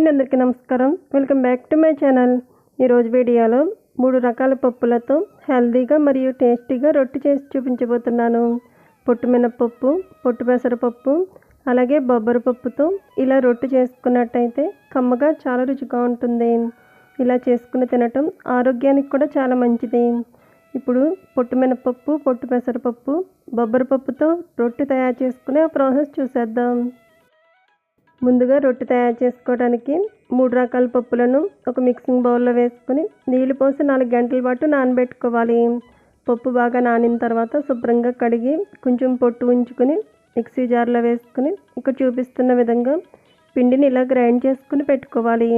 అండి అందరికీ నమస్కారం. Welcome back to my channel ఈరోజు వీడియోలో మూడు రకాల పప్పులతో హెల్దీగా మరియు టేస్టీగా రొట్టె చేసి చూపించబోతున్నాను. పొట్టు మినపప్పు పొట్టు పెసరపప్పు అలాగే బొబ్బరి పప్పుతో ఇలా రొట్టె చేసుకున్నట్టయితే కమ్మగా చాలా రుచిగా ఉంటుంది. ఇలా చేసుకుని తినటం ఆరోగ్యానికి కూడా చాలా మంచిది. ఇప్పుడు పొట్టు మినపప్పు పొట్టు పెసరపప్పు బొబ్బరి పప్పుతో రొట్టె తయారు చేసుకునే ఆ ప్రాసెస్ చూసేద్దాం. ముందుగా రొట్టె తయారు చేసుకోవడానికి మూడు రకాల పప్పులను ఒక మిక్సింగ్ బౌల్లో వేసుకుని నీళ్ళు పోసి నాలుగు గంటల పాటు నానబెట్టుకోవాలి. పప్పు బాగా నానిన తర్వాత శుభ్రంగా కడిగి కొంచెం పొట్టు ఉంచుకొని మిక్సీ జార్లో వేసుకుని ఇక్కడ చూపిస్తున్న విధంగా పిండిని ఇలా గ్రైండ్ చేసుకుని పెట్టుకోవాలి.